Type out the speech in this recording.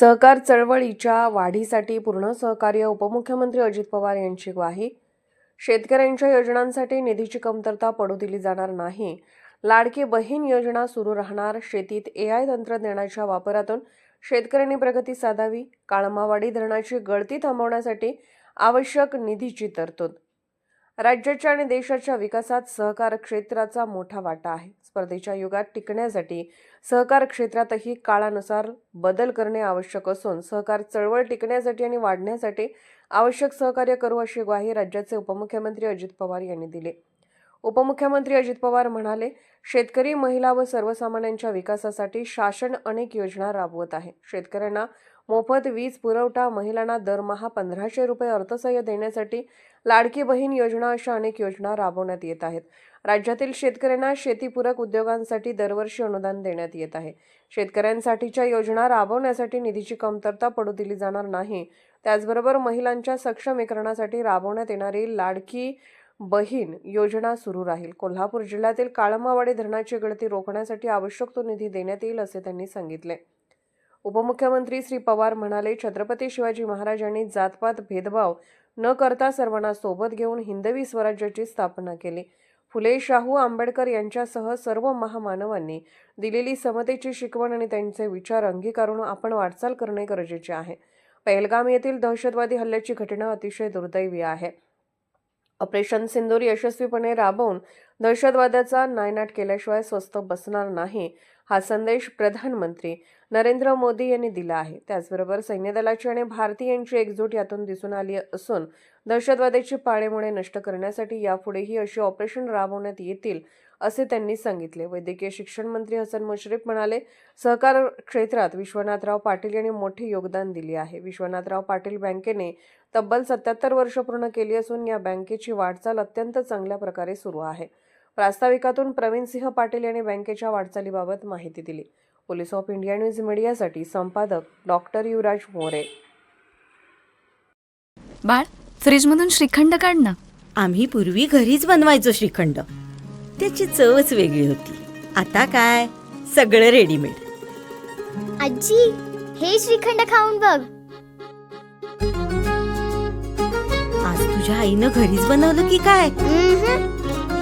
सहकार चळवळीच्या वाढीसाठी पूर्ण सहकार्य उपमुख्यमंत्री अजित पवार यांची ग्वाही. शेतकऱ्यांच्या योजनांसाठी निधीची कमतरता पडू दिली जाणार नाही. लाडकी बहीण योजना सुरू राहणार. शेतीत ए आय तंत्रज्ञानाच्या वापरातून शेतकऱ्यांनी प्रगती साधावी. काळमावाडी धरणाची गळती थांबवण्यासाठी आवश्यक निधीची तरतूद राज्याच्या आणि देशाच्या विकासात सहकार क्षेत्राचा मोठा वाटा आहे. स्पर्धेच्या युगात टिकण्यासाठी सहकार क्षेत्रातही काळानुसार बदल करणे आवश्यक असून सहकार चळवळ टिकण्यासाठी आणि वाढण्यासाठी आवश्यक सहकार्य करू अशी ग्वाही राज्याचे उपमुख्यमंत्री अजित पवार यांनी दिली. उपमुख्यमंत्री अजित पवार म्हणाले शेतकरी महिला व सर्वसामान्यांच्या विकासासाठी शासन अनेक योजना राबवत आहे. शेतकऱ्यांना मोफत वीज पुरवठा महिलांना दरमहा पंधराशे रुपये अर्थसहाय्य देण्यासाठी लाडकी बहीण योजना अशा अनेक योजना राबवण्यात येत आहेत. राज्यातील शेतकऱ्यांना शेतीपूरक उद्योगांसाठी दरवर्षी अनुदान देण्यात येत आहे. शेतकऱ्यांसाठीच्या योजना राबवण्यासाठी निधीची कमतरता पडू दिली जाणार नाही. त्याचबरोबर महिलांच्या सक्षमीकरणासाठी राबवण्यात येणारी लाडकी बहीण योजना सुरू राहील. कोल्हापूर जिल्ह्यातील काळमावाडी धरणाची गळती रोखण्यासाठी आवश्यक तो निधी देण्यात येईल असे त्यांनी सांगितले. उपमुख्यमंत्री श्री पवार म्हणाले छत्रपती शिवाजी महाराजांनी जातपात भेदभाव न करता सर्वांना सोबत घेऊन हिंदवी स्वराज्याची स्थापना केली. फुले शाहू आंबेडकर यांच्यासह सर्व महामानवांनी दिलेली समतेची शिकवण आणि त्यांचे विचार अंगीकारून आपण वाटचाल करणे गरजेचे आहे. पहलगाम येथील दहशतवादी हल्ल्याची घटना अतिशय दुर्दैवी आहे. ऑपरेशन सिंदूर यशस्वीपणे राबवून दहशतवादाचा नायनाट केल्याशिवाय स्वस्त बसणार नाही. हा संदेश प्रधानमंत्री नरेंद्र मोदी यांनी दिला आहे. त्याचबरोबर सैन्यदलाची आणि भारतीयांची एकजूट यातून दिसून आली असून दहशतवादाची पाळेमुळे नष्ट करण्यासाठी यापुढेही अशी ऑपरेशन राबवण्यात येतील असे त्यांनी सांगितले. वैद्यकीय शिक्षण मंत्री हसन मुश्रीफ म्हणाले सहकार क्षेत्रात विश्वनाथराव पाटील यांनी मोठे योगदान दिले आहे. विश्वनाथराव पाटील बँकेने तब्बल सत्याहत्तर वर्ष पूर्ण केली असून या बँकेची वाटचाल अत्यंत चांगल्या प्रकारे सुरू आहे. प्रास्ताविकातून प्रवीण सिंह पाटील यांनी बँकेच्या वाटचालीबाबत माहिती दिली. पोलीस ऑफ इंडिया न्यूज मीडियासाठी संपादक डॉक्टर युवराज मोरे. बाळ फ्रीजमधून श्रीखंड काढ ना. आम्ही पूर्वी घरीच बनवायचो श्रीखंड. त्याची चवच वेगळी होती. आता काय? सगळं रेडीमेड आजी हे श्रीखंड खाऊन बघ. आज तुझ्या आईनं घरीच बनवलं की काय.